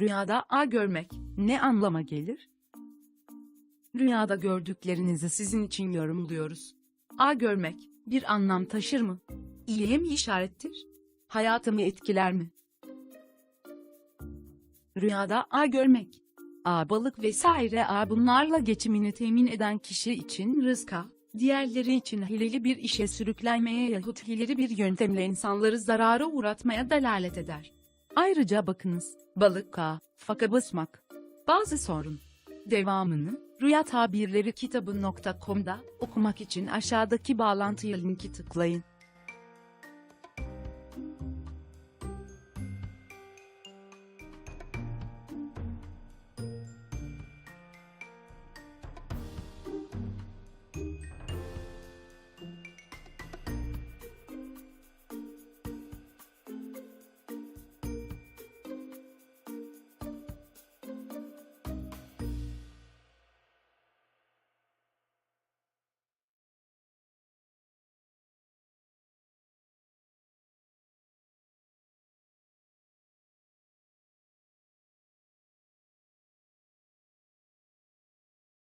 Rüyada A görmek ne anlama gelir? Rüyada gördüklerinizi sizin için yorumluyoruz. A görmek bir anlam taşır mı? İyiye mi işarettir? Hayatımı etkiler mi? Rüyada A görmek. A balık vesaire A bunlarla geçimini temin eden kişi için rızka, diğerleri için hileli bir işe sürüklenmeye yahut hileli bir yöntemle insanları zarara uğratmaya delalet eder. Ayrıca bakınız, balık K, faka basmak. Bazı sorun. Devamını, Rüya Tabirleri kitabı.com'da okumak için aşağıdaki bağlantıya linki tıklayın.